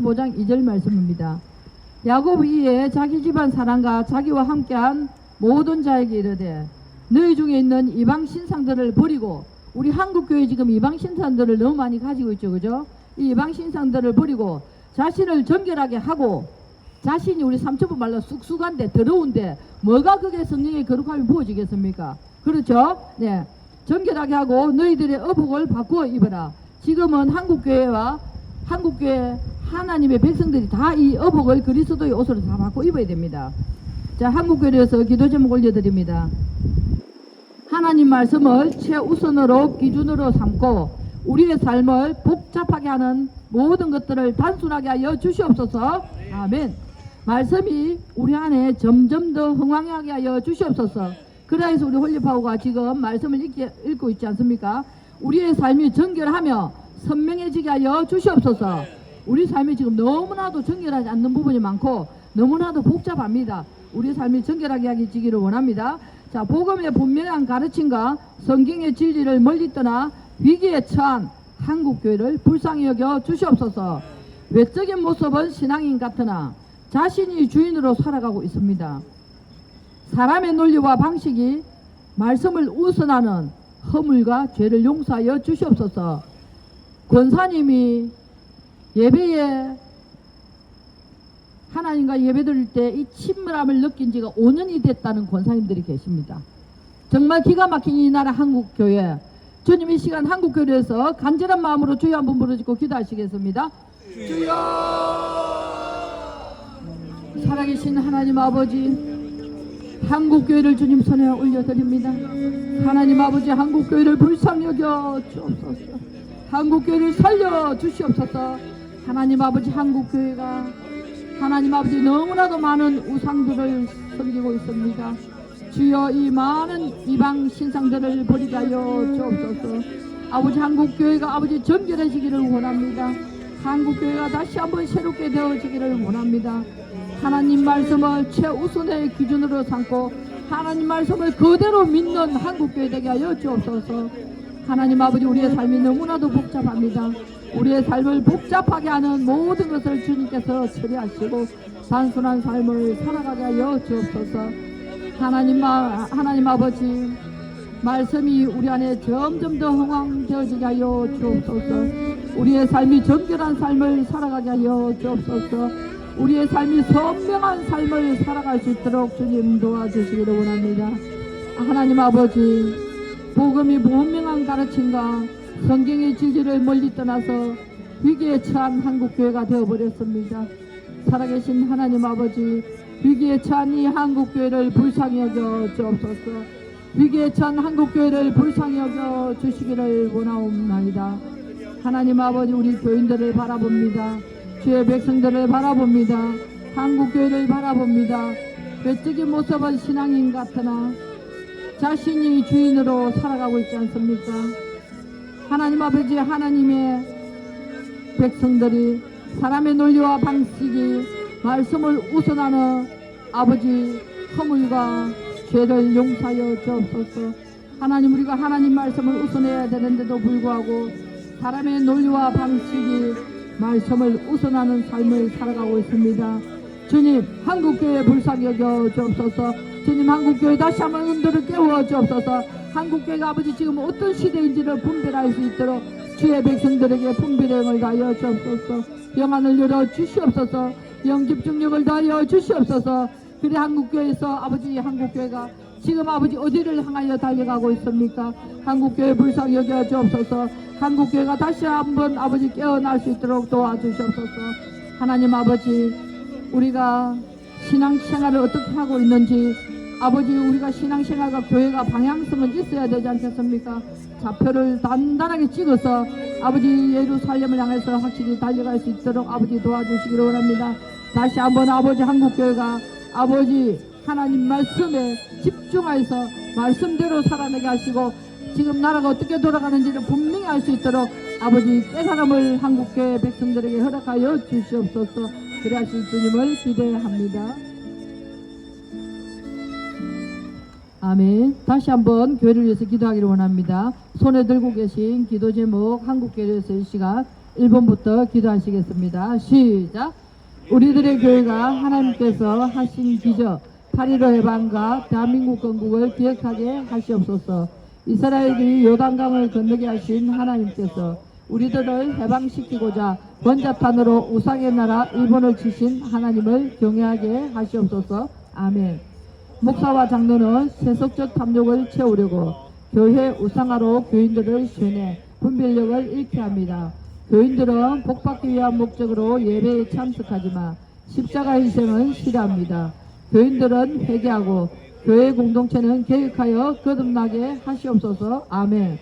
5장 2절 말씀입니다. 야곱 이에 자기 집안 사람과 자기와 함께한 모든 자에게 이르되 너희 중에 있는 이방 신상들을 버리고 우리 한국 교회 지금 이방 신상들을 너무 많이 가지고 있죠, 그죠? 이 이방 신상들을 버리고 자신을 정결하게 하고 자신이 우리 삼천부 말로 쑥쑥한데 더러운데 뭐가 그게 성령의 거룩함이 부어지겠습니까? 그렇죠? 네. 정결하게 하고 너희들의 어복을 바꾸어 입어라. 지금은 한국교회와 한국교회 하나님의 백성들이 다 이 어복을 그리스도의 옷으로 다 바꿔 입어야 됩니다. 자, 한국교회에서 기도 제목 올려드립니다. 하나님 말씀을 최우선으로 기준으로 삼고 우리의 삶을 복잡하게 하는 모든 것들을 단순하게 하여 주시옵소서. 아멘. 말씀이 우리 안에 점점 더 흥황하게 하여 주시옵소서. 그래서 우리 홀리파우가 지금 말씀을 읽기, 읽고 있지 않습니까? 우리의 삶이 정결하며 선명해지게 하여 주시옵소서. 우리 삶이 지금 너무나도 정결하지 않는 부분이 많고 너무나도 복잡합니다. 우리 삶이 정결하게 하기를 원합니다. 자, 복음의 분명한 가르침과 성경의 진리를 멀리 떠나 위기에 처한 한국 교회를 불쌍히 여겨 주시옵소서. 외적인 모습은 신앙인 같으나 자신이 주인으로 살아가고 있습니다. 사람의 논리와 방식이 말씀을 우선하는 허물과 죄를 용서하여 주시옵소서. 권사님이 예배에 하나님과 예배드릴 때 이 친밀함을 느낀 지가 5년이 됐다는 권사님들이 계십니다. 정말 기가 막힌 이 나라 한국 교회 주님 이 시간 한국 교회에서 간절한 마음으로 주여 한번 부르짖고 기도하시겠습니다. 주여 살아계신 하나님 아버지 한국 교회를 주님 손에 올려드립니다. 하나님 아버지 한국 교회를 불쌍히 여겨 주옵소서. 한국 교회를 살려 주시옵소서. 하나님 아버지 한국교회가 하나님 아버지 너무나도 많은 우상들을 섬기고 있습니다. 주여 이 많은 이방 신상들을 버리게 하여 주옵소서. 아버지 한국교회가 아버지 정결해지기를 원합니다. 한국교회가 다시 한번 새롭게 되어지기를 원합니다. 하나님 말씀을 최우선의 기준으로 삼고 하나님 말씀을 그대로 믿는 한국교회 되게 하여 주옵소서. 하나님 아버지 우리의 삶이 너무나도 복잡합니다. 우리의 삶을 복잡하게 하는 모든 것을 주님께서 처리하시고 단순한 삶을 살아가게 하여 주옵소서. 하나님, 아, 하나님 아버지 말씀이 우리 안에 점점 더 흥황되어지게 하여 주옵소서. 우리의 삶이 정결한 삶을 살아가게 하여 주옵소서. 우리의 삶이 선명한 삶을 살아갈 수 있도록 주님 도와주시기를 원합니다. 하나님 아버지 복음이 분명한 가르침과 성경의 진리를 멀리 떠나서 위기에 처한 한국교회가 되어버렸습니다. 살아계신 하나님 아버지 위기에 처한 이 한국교회를 불쌍히 여겨 주옵소서 위기에 처한 한국교회를 불쌍히 여겨 주시기를 원하옵나이다. 하나님 아버지 우리 교인들을 바라봅니다. 주의 백성들을 바라봅니다. 한국교회를 바라봅니다. 외적인 모습은 신앙인 같으나 자신이 주인으로 살아가고 있지 않습니까? 하나님 아버지 하나님의 백성들이 사람의 논리와 방식이 말씀을 우선하는 아버지 허물과 죄를 용서하여 주옵소서. 하나님 우리가 하나님 말씀을 우선해야 되는데도 불구하고 사람의 논리와 방식이 말씀을 우선하는 삶을 살아가고 있습니다. 주님 한국교회 불쌍히 여겨 주옵소서 주님 한국교회 다시 한번 흔들어 깨워 주옵소서. 한국교회가 아버지 지금 어떤 시대인지를 분별할 수 있도록 주의 백성들에게 분별행을 다하여 주옵소서. 영안을 열어 주시옵소서. 영집중력을 다하여 주시옵소서. 그래 한국교회에서 아버지 한국교회가 지금 아버지 어디를 향하여 달려가고 있습니까? 한국교회 불쌍히 여겨 주옵소서. 한국교회가 다시 한번 아버지 깨어날 수 있도록 도와주시옵소서. 하나님 아버지 우리가 신앙생활을 어떻게 하고 있는지 아버지 우리가 신앙생활과 교회가 방향성은 있어야 되지 않겠습니까? 좌표를 단단하게 찍어서 아버지 예루살렘을 향해서 확실히 달려갈 수 있도록 아버지 도와주시기를 원합니다. 다시 한번 아버지 한국교회가 아버지 하나님 말씀에 집중해서 말씀대로 살아내게 하시고 지금 나라가 어떻게 돌아가는지를 분명히 알 수 있도록 아버지 깨달음을 한국교회 백성들에게 허락하여 주시옵소서 그리하실 주님을 기대합니다. 아멘. 다시 한번 교회를 위해서 기도하기를 원합니다. 손에 들고 계신 기도 제목 한국교회에서 이 시간 1번부터 기도하시겠습니다. 시작. 우리들의 교회가 하나님께서 하신 기적 8.15 해방과 대한민국 건국을 기억하게 하시옵소서. 이스라엘이 요단강을 건너게 하신 하나님께서 우리들을 해방시키고자 원자탄으로 우상의 나라 일본을 치신 하나님을 경외하게 하시옵소서. 아멘. 목사와 장로는 세속적 탐욕을 채우려고 교회 우상화로 교인들을 쇠뇌 분별력을 잃게 합니다. 교인들은 복받기 위한 목적으로 예배에 참석하지만 십자가 희생은 싫어합니다. 교인들은 회개하고 교회 공동체는 계획하여 거듭나게 하시옵소서. 아멘.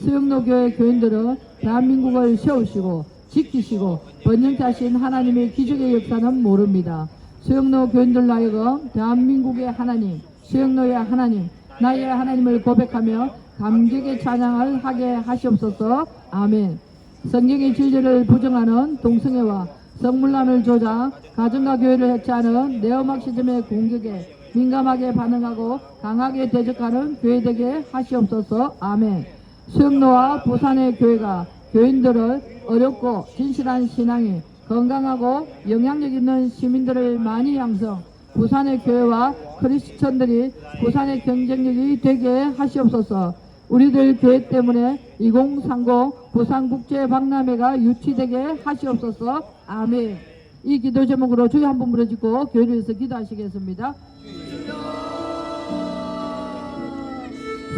수영로 교회 교인들은 대한민국을 세우시고 지키시고 번영하신 하나님의 기적의 역사는 모릅니다. 수영로 교인들 하여금 대한민국의 하나님, 수영로의 하나님, 나의 하나님을 고백하며 감격의 찬양을 하게 하시옵소서. 아멘. 성경의 진리를 부정하는 동성애와 성물란을 조장, 가정과 교회를 해체하는 네오막시즘의 공격에 민감하게 반응하고 강하게 대적하는 교회되게 하시옵소서. 아멘. 수영로와 부산의 교회가 교인들을 어렵고 진실한 신앙이 건강하고 영향력 있는 시민들을 많이 양성, 부산의 교회와 크리스천들이 부산의 경쟁력이 되게 하시옵소서. 우리들 교회 때문에 2030 부산국제 박람회가 유치되게 하시옵소서. 아멘. 이 기도 제목으로 주여 한번 부르짖고 교회를 위해서 기도하시겠습니다.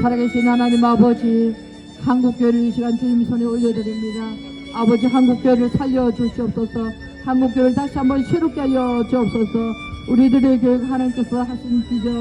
살아계신 하나님 아버지 한국교회를 이 시간 주님 손에 올려드립니다. 아버지 한국교회를 살려주시옵소서 한국교회를 다시 한번 새롭게 하여 주옵소서 우리들의 교회 하나님께서 하신 기적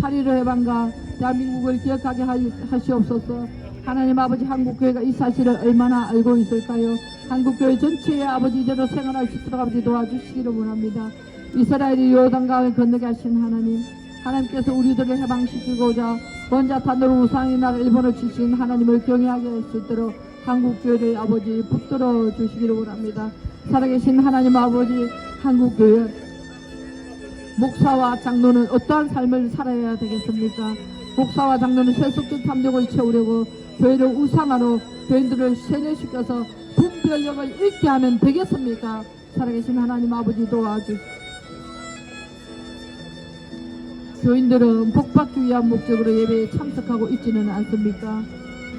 8.15 해방과 대한민국을 기억하게 하- 하시옵소서 하나님 아버지 한국교회가 이 사실을 얼마나 알고 있을까요? 한국교회 전체의 아버지 이대로 생활할 수 있도록 아버지 도와주시기를 원합니다. 이스라엘이 요단강을 건너게 하신 하나님 하나님께서 우리들을 해방시키고자 원자탄으로 우상의 나라 일본을 치신 하나님을 경외하게 할 수 있도록 한국교회를 아버지 붙들어 주시기를 원합니다. 살아계신 하나님 아버지 한국교회 목사와 장로는 어떠한 삶을 살아야 되겠습니까? 목사와 장로는 세속적 탐욕을 채우려고 교회를 우상화로 교인들을 세뇌시켜서 분별력을 잃게 하면 되겠습니까? 살아계신 하나님 아버지 도와주시옵소서. 교인들은 복받기 위한 목적으로 예배에 참석하고 있지는 않습니까?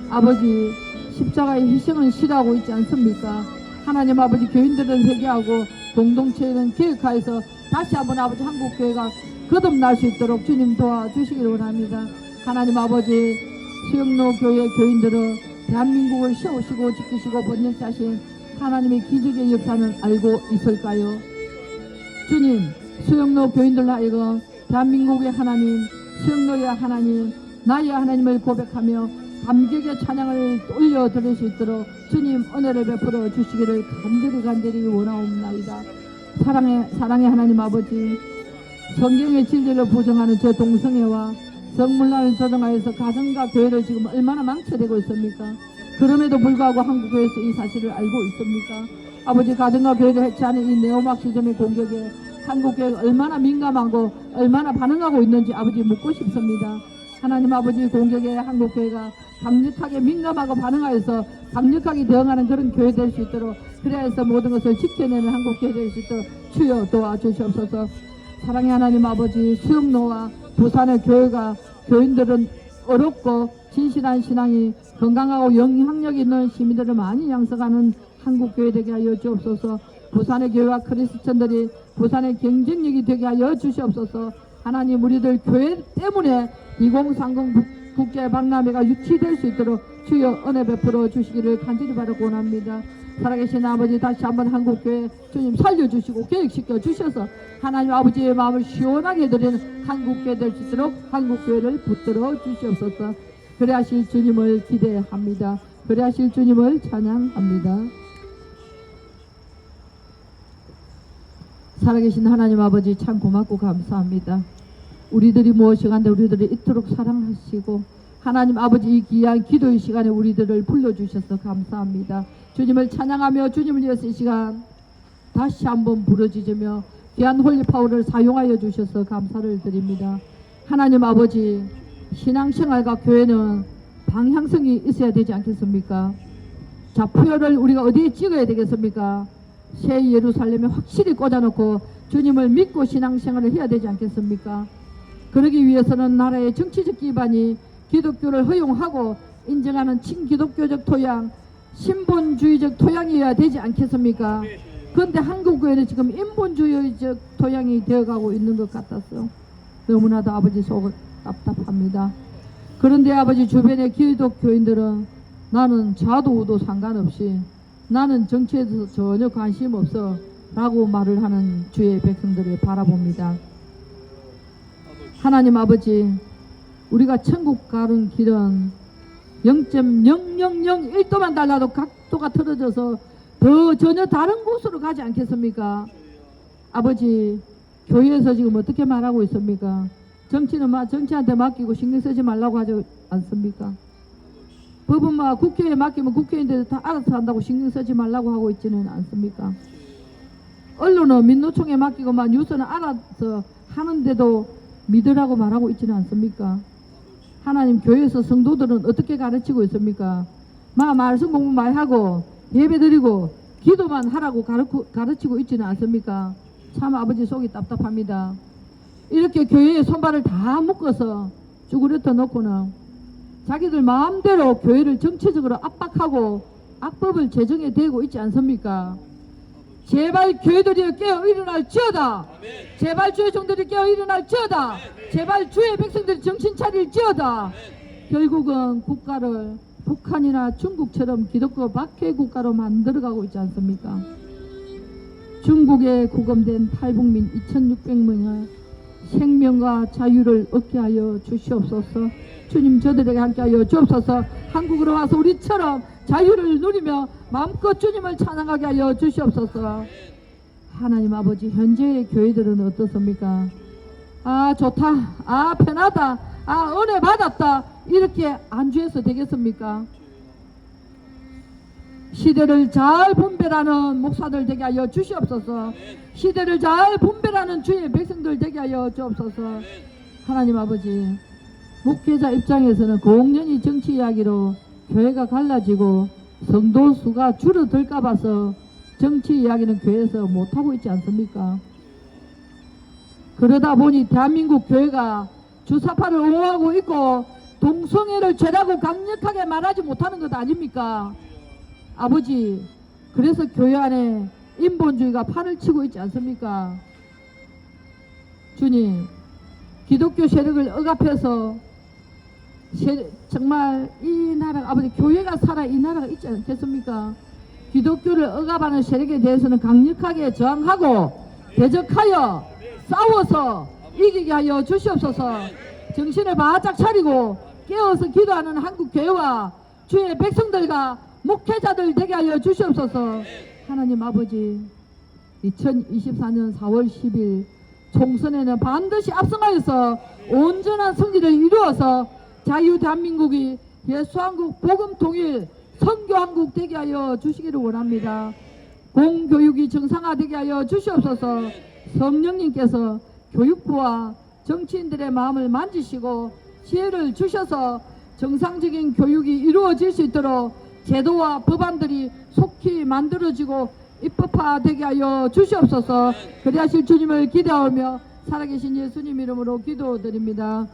아버지 십자가의 희생은 싫어하고 있지 않습니까? 하나님 아버지 교인들은 회개하고 공동체는 계획하여서 다시 한번 아버지 한국교회가 거듭날 수 있도록 주님 도와주시기를 원합니다. 하나님 아버지 수영로 교회 교인들은 대한민국을 세우시고 지키시고 번영하신 하나님의 기적의 역사는 알고 있을까요? 주님, 수영로 교인들 하여금 대한민국의 하나님, 수영로의 하나님, 나의 하나님을 고백하며 감격의 찬양을 올려 드릴 수 있도록 주님 은혜를 베풀어 주시기를 간절히 간절히 원하옵나이다. 사랑의 사랑의 하나님 아버지, 성경의 진리를 부정하는 저 동성애와 성문란을 조정하여서 가정과 교회를 지금 얼마나 망쳐내고 있습니까? 그럼에도 불구하고 한국교회에서 이 사실을 알고 있습니까? 아버지 가정과 교회를 해체하는 이 네오막시즘의 공격에 한국교회가 얼마나 민감하고 얼마나 반응하고 있는지 아버지 묻고 싶습니다. 하나님 아버지 공격에 한국교회가 강력하게 민감하고 반응하여서 강력하게 대응하는 그런 교회 될 수 있도록 그래야 해서 모든 것을 지켜내는 한국교회 될 수 있도록 주여 도와주시옵소서. 사랑의 하나님 아버지 수영로와 부산의 교회가 교인들은 어렵고 진실한 신앙이 건강하고 영향력 있는 시민들을 많이 양성하는 한국교회 되게 하여 주옵소서. 부산의 교회와 크리스천들이 부산의 경쟁력이 되게 하여 주시옵소서 하나님 우리들 교회 때문에 2030 국- 국제 박람회가 유치될 수 있도록 주여 은혜 베풀어 주시기를 간절히 바라고 원합니다. 살아계신 아버지 다시 한번 한국교회 주님 살려주시고 계획시켜 주셔서 하나님 아버지의 마음을 시원하게 드리는 한국교회 될 수 있도록 한국교회를 붙들어 주시옵소서 그래 하실 주님을 기대합니다. 그래 하실 주님을 찬양합니다. 살아계신 하나님 아버지 참 고맙고 감사합니다. 우리들이 무엇이 간데 우리들을 이토록 사랑하시고 하나님 아버지 이 귀한 기도의 시간에 우리들을 불러주셔서 감사합니다. 주님을 찬양하며 주님을 위해서 이 시간 다시 한번 부르짖으며 귀한 홀리 파워를 사용하여 주셔서 감사를 드립니다. 하나님 아버지 신앙생활과 교회는 방향성이 있어야 되지 않겠습니까? 좌표를 우리가 어디에 찍어야 되겠습니까? 새 예루살렘에 확실히 꽂아놓고 주님을 믿고 신앙생활을 해야 되지 않겠습니까? 그러기 위해서는 나라의 정치적 기반이 기독교를 허용하고 인정하는 친기독교적 토양, 신본주의적 토양이어야 되지 않겠습니까? 그런데 한국 교회는 지금 인본주의적 토양이 되어가고 있는 것 같았어. 너무나도 아버지 속 답답합니다. 그런데 아버지 주변의 기독교인들은 나는 좌도 우도 상관없이 나는 정치에 대해서 전혀 관심 없어 라고 말을 하는 주의 백성들을 바라봅니다. 하나님 아버지 우리가 천국 가는 길은 0.0001도만 달라도 각도가 틀어져서 더 전혀 다른 곳으로 가지 않겠습니까? 아버지 교회에서 지금 어떻게 말하고 있습니까? 정치는 마, 정치한테 맡기고 신경 쓰지 말라고 하지 않습니까? 법은 막 국회에 맡기면 국회의원들 다 알아서 한다고 신경 쓰지 말라고 하고 있지는 않습니까? 언론은 민노총에 맡기고 막 뉴스는 알아서 하는데도 믿으라고 말하고 있지는 않습니까? 하나님 교회에서 성도들은 어떻게 가르치고 있습니까? 마 말씀 공부 많이 하고 예배 드리고 기도만 하라고 가르치, 가르치고 있지는 않습니까? 참 아버지 속이 답답합니다. 이렇게 교회에 손발을 다 묶어서 쭈그려터 놓고는 자기들 마음대로 교회를 정치적으로 압박하고 악법을 제정해 대고 있지 않습니까? 제발 교회들이 깨어 일어날지어다. 제발 주의 종들이 깨어 일어날지어다. 제발 주의 백성들이 정신 차릴지어다. 결국은 국가를 북한이나 중국처럼 기독교 박해 국가로 만들어가고 있지 않습니까? 중국에 구금된 탈북민 2,600명의 생명과 자유를 얻게 하여 주시옵소서. 주님 저들에게 함께 하여 주옵소서. 한국으로 와서 우리처럼 자유를 누리며 마음껏 주님을 찬양하게 하여 주시옵소서. 하나님 아버지 현재의 교회들은 어떻습니까? 아 좋다. 아 편하다. 아 은혜 받았다. 이렇게 안주해서 되겠습니까? 시대를 잘 분별하는 목사들 되게 하여 주시옵소서. 시대를 잘 분별하는 주의 백성들 되게 하여 주옵소서. 하나님 아버지, 목회자 입장에서는 공연히 정치 이야기로 교회가 갈라지고 성도 수가 줄어들까 봐서 정치 이야기는 교회에서 못하고 있지 않습니까? 그러다 보니 대한민국 교회가 주사파를 옹호하고 있고 동성애를 죄라고 강력하게 말하지 못하는 것 아닙니까? 아버지, 그래서 교회 안에 인본주의가 판을 치고 있지 않습니까? 주님, 기독교 세력을 억압해서 세- 정말 이 나라, 아버지, 교회가 살아 이 나라가 있지 않겠습니까? 기독교를 억압하는 세력에 대해서는 강력하게 저항하고 대적하여 싸워서 이기게 하여 주시옵소서 정신을 바짝 차리고 깨어서 기도하는 한국 교회와 주의 백성들과 목회자들 되게 하여 주시옵소서 하나님 아버지 2024년 4월 10일 총선에는 반드시 압승하여서 온전한 승리를 이루어서 자유 대한민국이 예수한국 복음 통일 선교한국 되게 하여 주시기를 원합니다. 공교육이 정상화되게 하여 주시옵소서 성령님께서 교육부와 정치인들의 마음을 만지시고 지혜를 주셔서 정상적인 교육이 이루어질 수 있도록 제도와 법안들이 속히 만들어지고 입법화되게 하여 주시옵소서 그리하실 주님을 기대하며 살아계신 예수님 이름으로 기도드립니다.